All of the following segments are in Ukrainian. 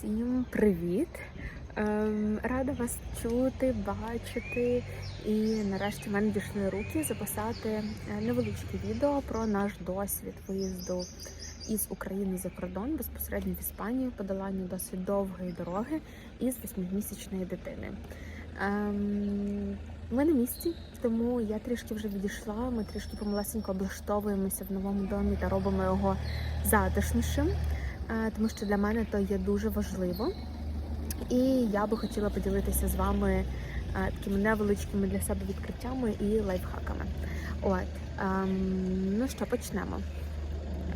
Всім привіт! Ем, Рада вас чути, бачити. І нарешті в мене дійшли руки записати е, невеличке відео про наш досвід виїзду із України за кордон безпосередньо в Іспанію, подолання досить довгої дороги із восьмимісячної дитини. Ем, ми на місці, тому я трішки вже відійшла. Ми трішки помалесенько облаштовуємося в новому домі та робимо його затишнішим, тому що для мене то є дуже важливо. І я би хотіла поділитися з вами е, такими невеличкими для себе відкриттями і лайфхаками. От ем, ну що почнемо.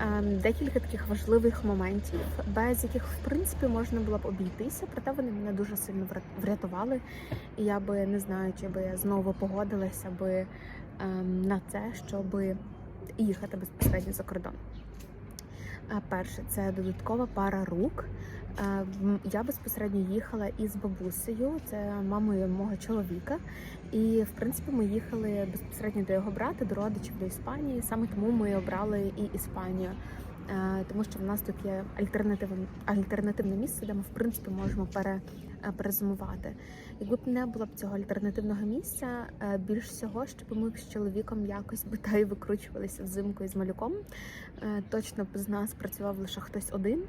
Ем, Декілька таких важливих моментів, без яких в принципі можна було б обійтися, проте вони мене дуже сильно врятували. І я би не знаю, чи би я знову погодилася би ем, на це, щоб їхати безпосередньо за кордон. Перше, це додаткова пара рук. Я безпосередньо їхала із бабусею, це мамою мого чоловіка. І в принципі ми їхали безпосередньо до його брата, до родичів до Іспанії. Саме тому ми обрали і Іспанію, тому що в нас тут є альтернативне, альтернативне місце, де ми в принципі можемо пере, перезимувати. Якби б не було б цього альтернативного місця, е, більш всього, щоб ми з чоловіком якось би та й викручувалися взимку із малюком. Е, Точно б з нас працював лише хтось один,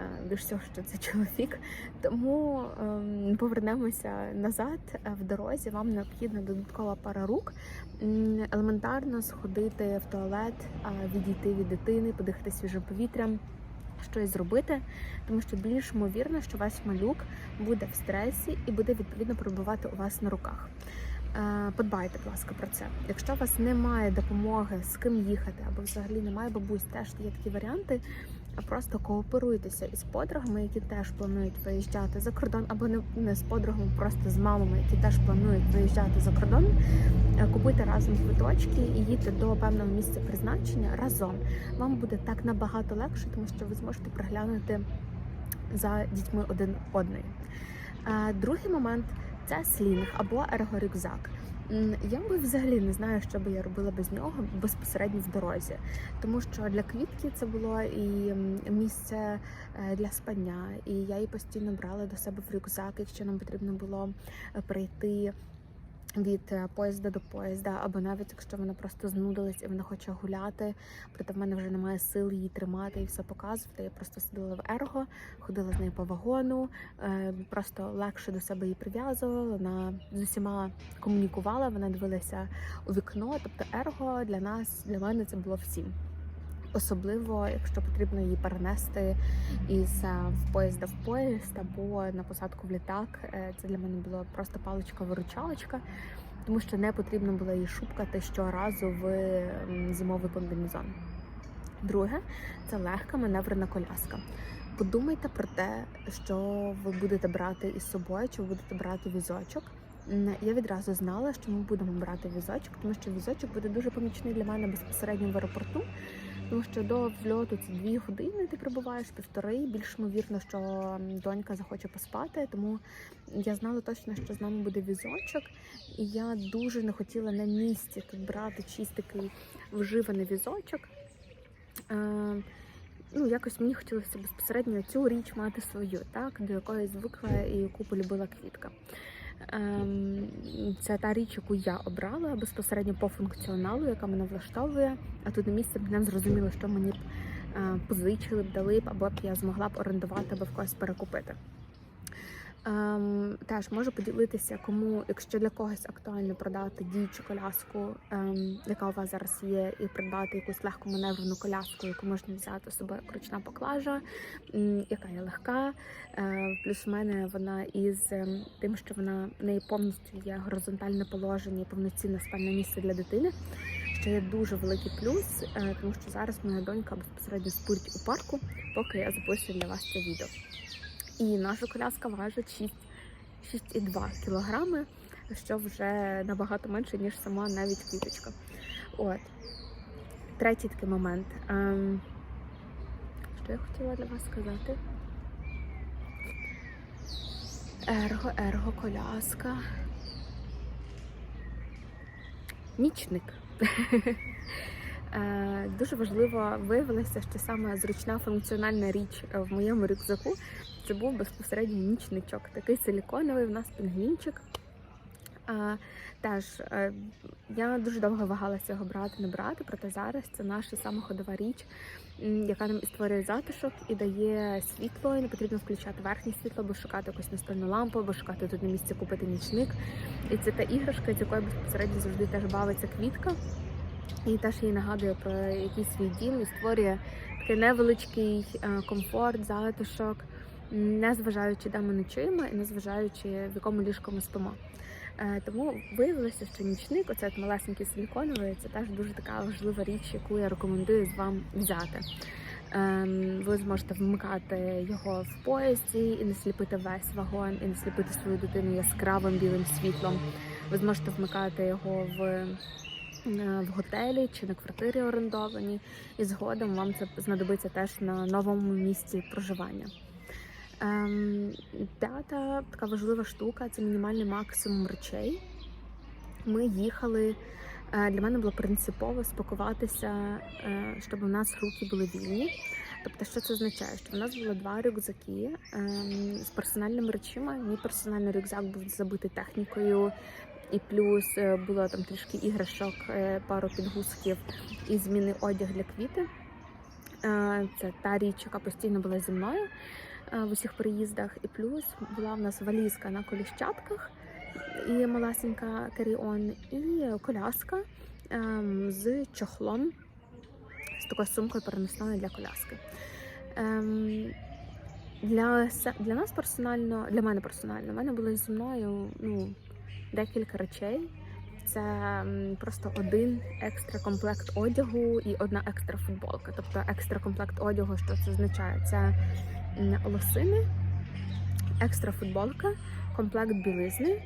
е, більш всього, що це чоловік. Тому ем, повернемося назад е, в дорозі. Вам необхідна додаткова пара рук. Елементарно сходити в туалет, відійти від дитини, подихати свіжим повітрям. Щось зробити, тому що більш ймовірно, що ваш малюк буде в стресі і буде відповідно перебувати у вас на руках. Е, Подбайте, будь ласка, про це. Якщо у вас немає допомоги, з ким їхати, або взагалі немає бабусь, теж є такі варіанти. А Просто кооперуйтеся із подругами, які теж планують виїжджати за кордон, або не, з подругами, просто з мамами, які теж планують виїжджати за кордон. Е, Купуйте разом квиточки і їдьте до певного місця призначення разом. Вам буде так набагато легше, тому що ви зможете приглянути за дітьми один одної. Е, Другий момент це слінг або ергорюкзак. Я би взагалі не знаю, що би я робила без нього безпосередньо в дорозі, тому що для квітки це було і місце е, для спання, і я її постійно брала до себе в рюкзак, якщо нам потрібно було е, перейти від е, поїзда до поїзда, або навіть якщо вона просто знудилась і вона хоче гуляти, проте в мене вже немає сил її тримати і все показувати. Я просто сиділа в ерго, ходила з нею по вагону, е, просто легше до себе її прив'язувала. Вона з усіма комунікувала, вона дивилася у вікно. Тобто ерго для нас, для мене це було всім. Особливо, якщо потрібно її перенести із е, поїзда в поїзд або на посадку в літак. Е, Це для мене було просто паличка-виручалочка, тому що не потрібно було її шупкати щоразу в зимовий комбінезон. Друге це легка маневрена коляска. Подумайте про те, що ви будете брати із собою, чи ви будете брати візочок. Я відразу знала, що ми будемо брати візочок, тому що візочок буде дуже помічний для мене безпосередньо в аеропорту. Тому що до вльоту це дві години, ти прибуваєш півтори. Більш ймовірно, що донька захоче поспати. Тому я знала точно, що з нами буде візочок, і я дуже не хотіла на місці тут брати чийсь такий вживаний візочок. Е, Ну, якось мені хотілося безпосередньо цю річ мати свою, так, до якої звикла і яку полюбила квітка. Ем, Це та річ, яку я обрала безпосередньо по функціоналу, яка мене влаштовує. А тут на місці б не зрозуміло, що мені б е, позичили б, дали б, або б я змогла б орендувати або в когось перекупити. Ем, теж можу поділитися, кому, якщо для когось актуально продати діючу коляску, ем, яка у вас зараз є, і придбати якусь легку маневрену коляску, яку можна взяти з собою як ручна поклажа, м, яка є легка. Е, плюс в мене вона із ем, тим, що вона в неї повністю є горизонтальне положення і повноцінне спальне місце для дитини. Що є дуже великий плюс, е, тому що зараз моя донька безпосередньо спить у парку, поки я записую для вас це відео. І наша коляска важить 6,2 кілограми, що вже набагато менше, ніж сама навіть квіточка. От. Третій такий момент. Ем, що я хотіла для вас сказати? Ерго, ерго, коляска. Нічник. Е, Дуже важливо виявилося, що саме зручна функціональна річ в моєму рюкзаку це був безпосередньо нічничок. Такий силіконовий, в нас пінгвінчик. А, теж е, я дуже довго вагалася його брати, не брати, проте зараз це наша сама ходова річ, яка нам і створює затишок і дає світло. І не потрібно включати верхнє світло, або шукати якусь настольну лампу, або шукати тут на місці купити нічник. І це та іграшка, з якою безпосередньо завжди теж бавиться квітка. І теж їй нагадує про якийсь свій дім і створює такий невеличкий е, комфорт, затишок, не зважаючи, де ми ночуємо, і не зважаючи, в якому ліжку ми спимо. Е, Тому виявилося, що нічник, оцей от малесенький силіконовий, це теж дуже така важлива річ, яку я рекомендую вам взяти. Ем, Ви зможете вмикати його в поїзді і не сліпити весь вагон, і не сліпити свою дитину яскравим білим світлом. Ви зможете вмикати його в, е, в готелі чи на квартирі орендованій, і згодом вам це знадобиться теж на новому місці проживання. Ем, п'ята така важлива штука це мінімальний максимум речей. Ми їхали. е, Для мене було принципово спакуватися, е, щоб у нас руки були вільні. Тобто, що це означає? Що в нас було два рюкзаки ем, з персональними речима. Мій персональний рюкзак був забитий технікою, і плюс е, було там трішки іграшок, пару підгузків і зміни одяг для квіти. Е, Це та річ, яка постійно була зі мною е, в усіх переїздах. І плюс була в нас валізка на коліщатках і малесенька каріон, і коляска ем, з чохлом, з такою сумкою переносною для коляски. Ем, для, для нас персонально, для мене персонально, в мене було зі мною ну, декілька речей. Це просто один екстра комплект одягу і одна екстра футболка. Тобто екстра комплект одягу, що це означає? Це лосини, екстра футболка, комплект білизни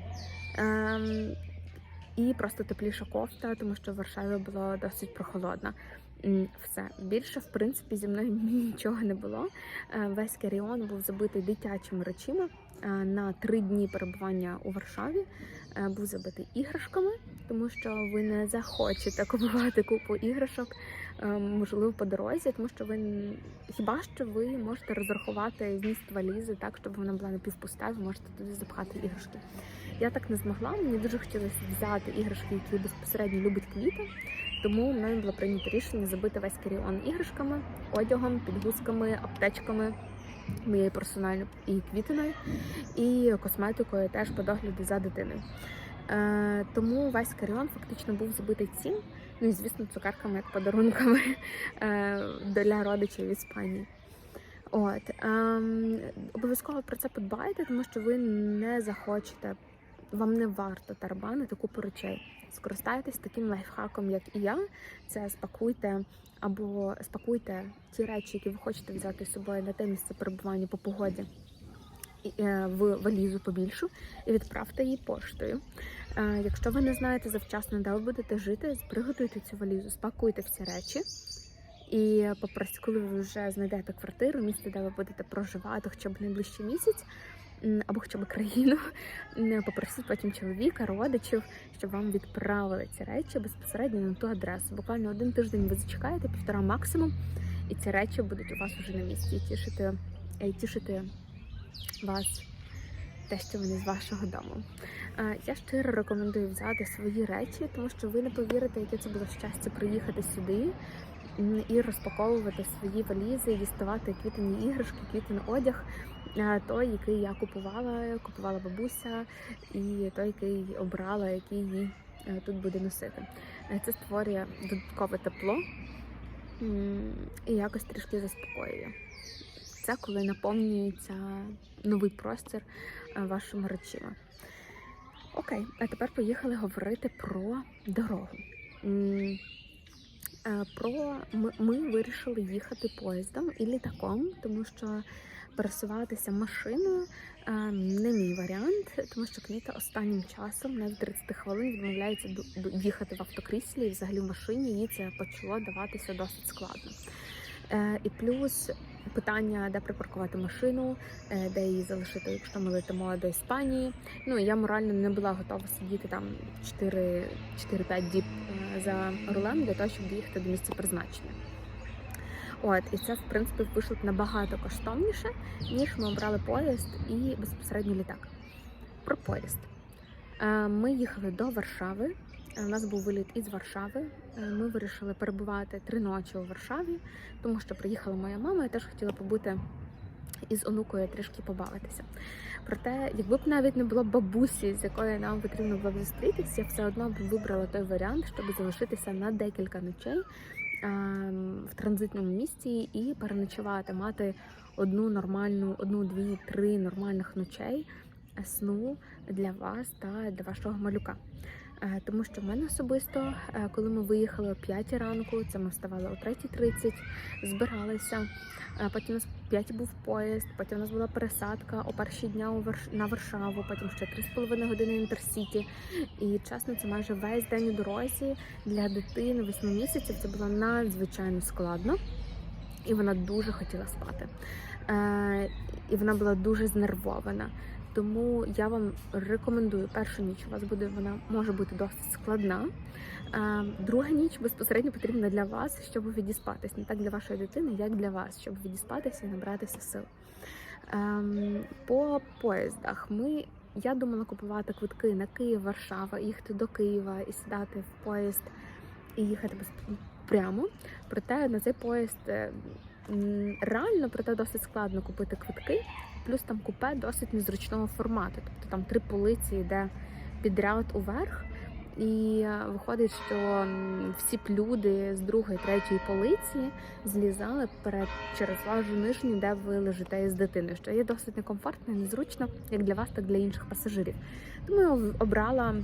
ем, і просто тепліша кофта, тому що в Варшаві було досить прохолодно. Все більше, в принципі, зі мною нічого не було. Е, Весь каріон був забитий дитячими речима. Е, На три дні перебування у Варшаві е, був забитий іграшками, тому що ви не захочете купувати купу іграшок, е, можливо, по дорозі, тому що ви хіба що ви можете розрахувати зміст валізи так, щоб вона була напівпуста, ви можете туди запхати іграшки. Я так не змогла. Мені дуже хотілося взяти іграшки, які безпосередньо любить квіта. Тому мною було прийнято рішення забити весь каріон іграшками, одягом, підгузками, аптечками моєю персональною і квітиною, і косметикою теж по догляду за дитиною. Е, тому весь каріон фактично був забитий цим. Ну і звісно, цукерками як подарунками е, для родичів в Іспанії. От ем, обов'язково про це подбайте, тому що ви не захочете, вам не варто тарабанити купу речей. Скористайтесь таким лайфхаком, як і я. Це спакуйте або спакуйте ті речі, які ви хочете взяти з собою на те місце перебування по погоді е, в валізу побільшу і відправте її поштою. Е, Якщо ви не знаєте завчасно, де ви будете жити, приготуйте цю валізу, спакуйте всі речі. І попросіть, коли ви вже знайдете квартиру, місце, де ви будете проживати хоча б найближчий місяць, або хоча б країну, попросіть потім чоловіка, родичів, щоб вам відправили ці речі безпосередньо на ту адресу. Буквально один тиждень ви зачекаєте, півтора максимум, і ці речі будуть у вас вже на місці. Тішити, і тішити вас те, що вони з вашого дому. Е, Я щиро рекомендую взяти свої речі, тому що ви не повірите, яке це було щастя приїхати сюди і розпаковувати свої валізи, діставати квітені іграшки, квітний одяг. Е, Той, який я купувала, купувала бабуся, і той, який обрала, який їй е, тут буде носити. Е, Це створює додаткове тепло і якось трішки заспокоює. Це коли наповнюється новий простір вашими речима. Окей, а тепер поїхали говорити про дорогу. Про ми вирішили їхати поїздом і літаком, тому що пересуватися машиною е, не мій варіант, тому що квіта останнім часом, навіть 30 хвилин, відмовляється їхати в автокріслі і взагалі в машині їй це почало даватися досить складно. Е, І плюс питання, де припаркувати машину, е, де її залишити, якщо ми летимо до Іспанії. Ну я морально не була готова сидіти там 4 4-5 діб за рулем для того, щоб доїхати до місця призначення. От, і це в принципі вийшло набагато коштовніше, ніж ми обрали поїзд і безпосередньо літак. Про поїзд. Е, Ми їхали до Варшави. Е, У нас був виліт із Варшави. Е, Ми вирішили перебувати три ночі у Варшаві, тому що приїхала моя мама і теж хотіла побути із онукою трішки побавитися. Проте, якби б навіть не було бабусі, з якою нам потрібно було б зустрітися, я все одно б вибрала той варіант, щоб залишитися на декілька ночей в транзитному місті і переночувати, мати одну нормальну, одну, дві, три нормальних ночей сну для вас та для вашого малюка. Е, Тому що в мене особисто, е, коли ми виїхали о 5 ранку, це ми вставали о 3.30, збиралися. Е, Потім у нас 5 був поїзд, потім у нас була пересадка о перші дня на Варшаву, потім ще 3,5 години інтерсіті. І чесно, це майже весь день у дорозі для дитини 8 місяців. Це було надзвичайно складно, і вона дуже хотіла спати. І вона була дуже знервована. Тому я вам рекомендую першу ніч. У вас буде вона може бути досить складна. Друга ніч безпосередньо потрібна для вас, щоб відіспатись. Не так для вашої дитини, як для вас, щоб відіспатися і набратися сил. Ем, По поїздах ми. Я думала купувати квитки на Київ, Варшава, їхати до Києва і сідати в поїзд і їхати прямо. Проте на цей поїзд е, реально, проте досить складно купити квитки. Плюс там купе досить незручного формату. Тобто там три полиці йде підряд уверх. І е, виходить, що всі б люди з другої, третьої полиці злізали перед через вашу нижню, де ви лежите із дитиною, що є досить некомфортно і незручно як для вас, так і для інших пасажирів. Тому я обрала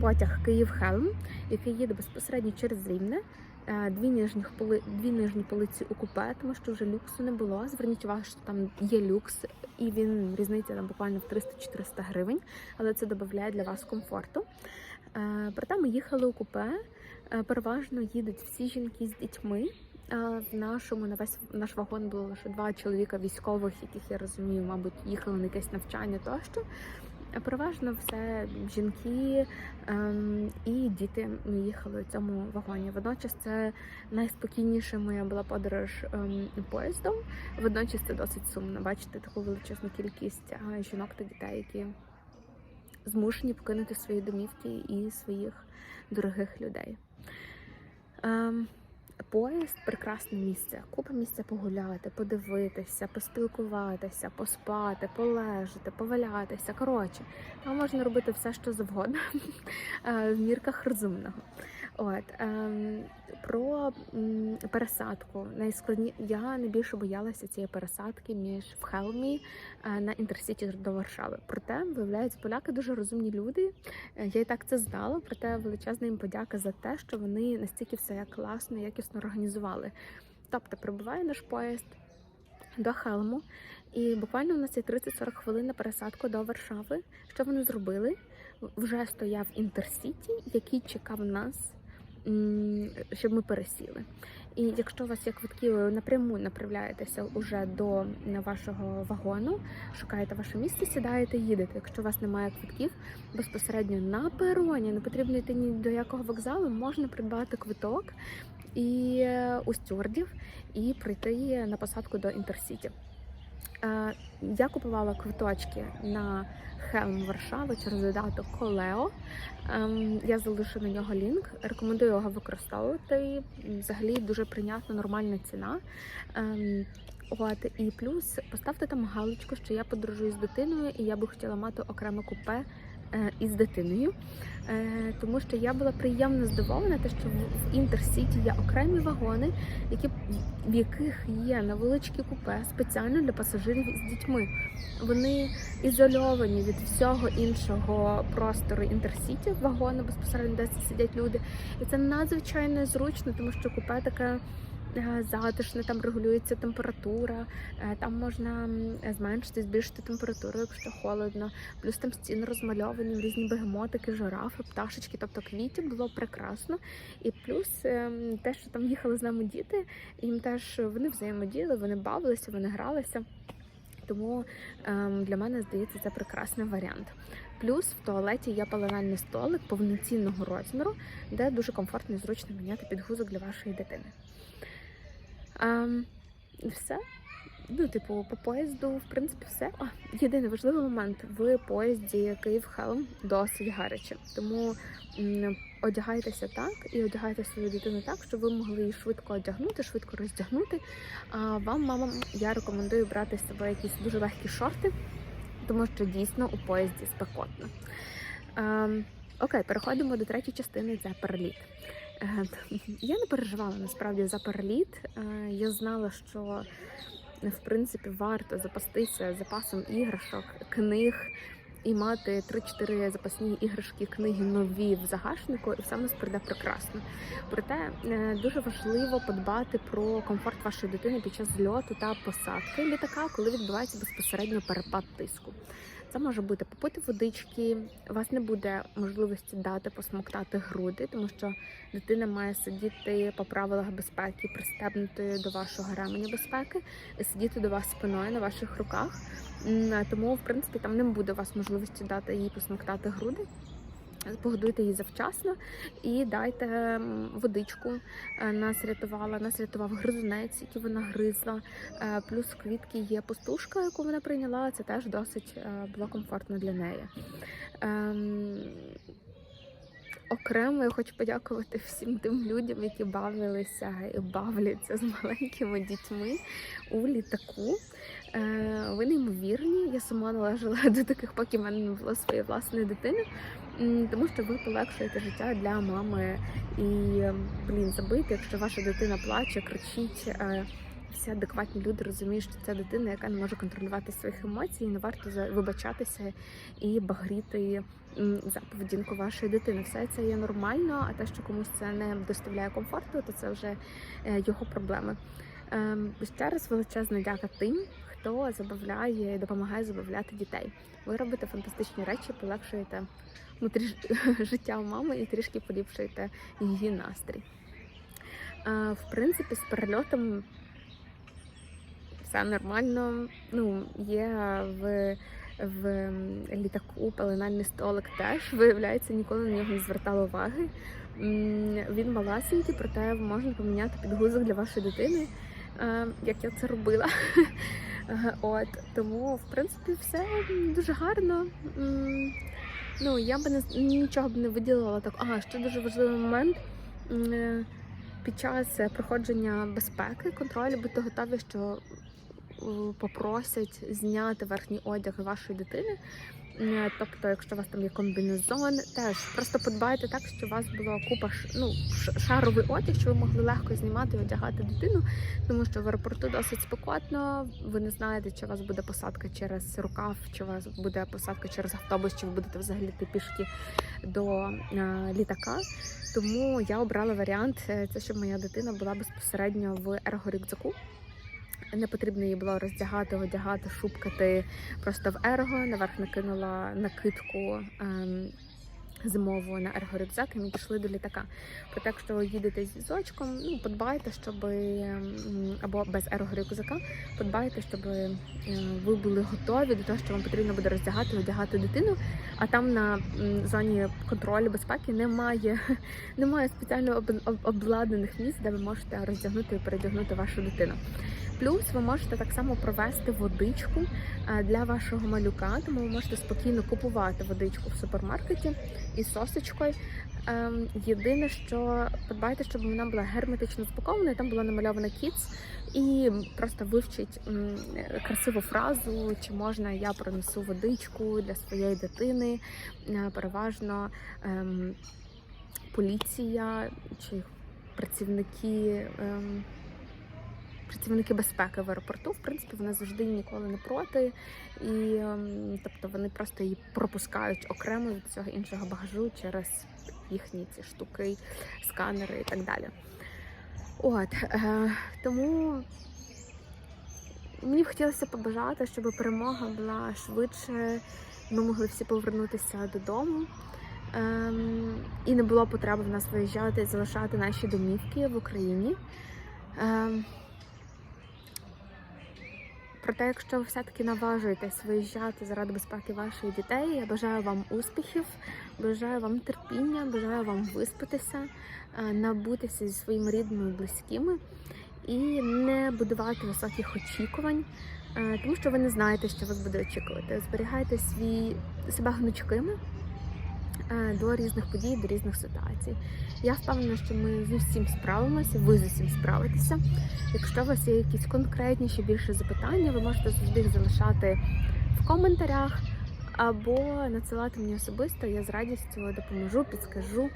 потяг Київ-Хелм, який їде безпосередньо через Рівне. Е, Дві нижніх поли дві нижні полиці у купе, тому що вже люксу не було. Зверніть увагу, що там є люкс, і він різниця там буквально в 300-400 гривень, але це додає для вас комфорту. Е, Проте ми їхали у купе. Е, Переважно їдуть всі жінки з дітьми. В нашому на весь наш вагон було лише два чоловіка військових, яких я розумію, мабуть, їхали на якесь навчання тощо. Переважно все жінки ем, і діти їхали у цьому вагоні. Водночас це найспокійніша моя була подорож ем, поїздом. Водночас це досить сумно бачити таку величезну кількість жінок та дітей, які змушені покинути свої домівки і своїх дорогих людей. Поїзд прекрасне місце. Купа місця погуляти, подивитися, поспілкуватися, поспати, полежати, повалятися. Коротше, там можна робити все, що завгодно е, в мірках розумного. От ем, про м, пересадку. Найскладні я найбільше боялася цієї пересадки між в Хелмі е, на інтерсіті до Варшави. Проте виявляється, поляки дуже розумні люди. Е, Я і так це знала. Проте величезна їм подяка за те, що вони настільки все класно, якісно організували. Тобто прибуває наш поїзд до Хелму, і буквально у нас є 30-40 хвилин на пересадку до Варшави. Що вони зробили? Вже стояв інтерсіті, який чекав нас, щоб ми пересіли. І якщо у вас є квитки, ви напряму направляєтеся уже до вашого вагону, шукаєте ваше місце, сідаєте, їдете. Якщо у вас немає квитків, безпосередньо на пероні, не потрібно йти ні до якого вокзалу, можна придбати квиток і е, у стюардів і прийти на посадку до інтерсіті. Е, Я купувала квиточки на Хелм Варшави через додаток Колео. Ем, Я залишу на нього лінк. Рекомендую його використовувати. Взагалі дуже прийнятна, нормальна ціна. Ем, От і плюс поставте там галочку, що я подорожую з дитиною, і я би хотіла мати окреме купе із дитиною. Е, Тому що я була приємно здивована, те, що в- інтерсіті є окремі вагони, які в яких є невеличкі купе спеціально для пасажирів з дітьми. Вони ізольовані від всього іншого простору інтерсіті вагону, безпосередньо де сидять люди. І це надзвичайно зручно, тому що купе таке. Е, Затишне, там регулюється температура, е, там можна зменшити, збільшити температуру, якщо холодно. Плюс там стіни розмальовані різні бегемотики, жирафи, пташечки, тобто квітів було прекрасно. І плюс ем, те, що там їхали з нами діти, їм теж вони взаємодіяли, вони бавилися, вони гралися. Тому для мене здається це прекрасний варіант. Плюс в туалеті є пеленальний столик повноцінного розміру, де дуже комфортно і зручно міняти підгузок для вашої дитини. Ем, все. Ну, типу, по поїзду, в принципі, все. А, єдиний важливий момент в поїзді Київ Хелм досить гаряче. Тому одягайтеся так і одягайте свою дитину так, щоб ви могли її швидко одягнути, швидко роздягнути. А вам, мамам, я рекомендую брати з собою якісь дуже легкі шорти, тому що дійсно у поїзді спекотно. Ем, окей, переходимо до третьої частини. Це переліт. Е, Я не переживала насправді за переліт. Е, Я знала, що в принципі варто запастися запасом іграшок, книг і мати 3-4 запасні іграшки, книги нові в загашнику, і все нас прийде прекрасно. Проте е, дуже важливо подбати про комфорт вашої дитини під час зльоту та посадки літака, коли відбувається безпосередньо перепад тиску. Це може бути попити водички, у вас не буде можливості дати посмоктати груди, тому що дитина має сидіти по правилах безпеки, пристебнутої до вашого ременя безпеки, і сидіти до вас спиною на ваших руках. Тому, в принципі, там не буде у вас можливості дати їй посмоктати груди. Погодуйте її завчасно і дайте водичку. Е, Нас рятувала, нас рятував гризунець, який вона гризла. Е, Плюс в квітки є пустушка, яку вона прийняла. Це теж досить е, було комфортно для неї. Ем, Окремо я хочу подякувати всім тим людям, які бавилися і бавляться з маленькими дітьми у літаку. Ви неймовірні. Я сама належала до таких, поки в мене не було своєї власної дитини, тому що ви полегшуєте життя для мами. І блін, забити, якщо ваша дитина плаче, кричить. е, Всі адекватні люди розуміють, що це дитина, яка не може контролювати своїх емоцій, не варто вибачатися і багріти за поведінку вашої дитини. Все це є нормально, а те, що комусь це не доставляє комфорту, то це вже е, його проблеми. Ем, Ще раз величезна дяка тим, хто забавляє і допомагає забавляти дітей. Ви робите фантастичні речі, полегшуєте ж- життя мами і трішки поліпшуєте її настрій. В принципі, з перельотом все нормально. Ну, є в, в літаку пеленальний столик теж. Виявляється, ніколи на нього не звертала уваги. Він маласенький, проте можна поміняти підгузок для вашої дитини, як я це робила. От тому, в принципі, все дуже гарно. Ну, я би не нічого б не виділила так. А ще дуже важливий момент. Е, Під час проходження безпеки контролю будьте готові, що е, попросять зняти верхній одяг вашої дитини. Е, Тобто, якщо у вас там є комбінезон, теж просто подбайте так, щоб у вас була купа ну, шаровий одяг, щоб ви могли легко знімати і одягати дитину, тому що в аеропорту досить спекотно. Ви не знаєте, чи у вас буде посадка через рукав, чи у вас буде посадка через автобус, чи ви будете взагалі йти пішки до е, літака. Тому я обрала варіант, е, це щоб моя дитина була безпосередньо в ергорюкзаку. Не потрібно її було роздягати, одягати, шупкати просто в ерго. Наверх накинула накидку ем, зимову на ергорюкзак і ми пішли до літака. Проте, якщо ви їдете з візочком, ну подбайте, щоб ем, або без ергорюкзака, подбайте, щоб е, ви були готові до того, що вам потрібно буде роздягати, одягати дитину. А там на зоні контролю безпеки немає, немає спеціально об- об- обладнаних місць, де ви можете роздягнути і передягнути вашу дитину. Плюс ви можете так само провести водичку е, для вашого малюка, тому ви можете спокійно купувати водичку в супермаркеті із сосочкою. Ем, Єдине, що подбайте, щоб вона була герметично запакована, і там була намальована кіц, і просто вивчіть красиву фразу, чи можна я принесу водичку для своєї дитини. Е, Переважно ем, поліція чи працівники. Ем, Працівники безпеки в аеропорту, в принципі, вони завжди ніколи не проти, і ем, тобто вони просто її пропускають окремо від цього іншого багажу через їхні ці штуки, сканери і так далі. От е, тому мені б хотілося побажати, щоб перемога була швидше, ми могли всі повернутися додому. Ем, і не було потреби в нас виїжджати і залишати наші домівки в Україні. Ем, Проте, якщо ви все-таки наважуєтесь виїжджати заради безпеки ваших дітей, я бажаю вам успіхів, бажаю вам терпіння, бажаю вам виспатися, е, набутися зі своїми рідними і близькими. і не будувати високих очікувань, е, тому що ви не знаєте, що вас буде очікувати. Зберігайте свій себе гнучкими до різних подій, до різних ситуацій. Я впевнена, що ми з усім справимося, ви з усім справитеся. Якщо у вас є якісь конкретніші більше запитання, ви можете завжди їх залишати в коментарях або надсилати мені особисто. Я з радістю допоможу, підскажу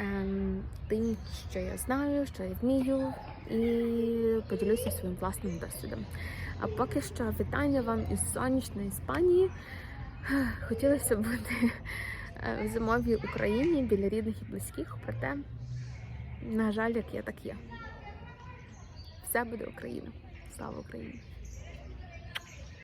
ем, тим, що я знаю, що я вмію, і поділюся своїм власним досвідом. А поки що вітання вам із сонячної Іспанії. Хотілося б бути е, в зимовій Україні біля рідних і близьких, проте, на жаль, як є, так є. Все буде Україна. Слава Україні!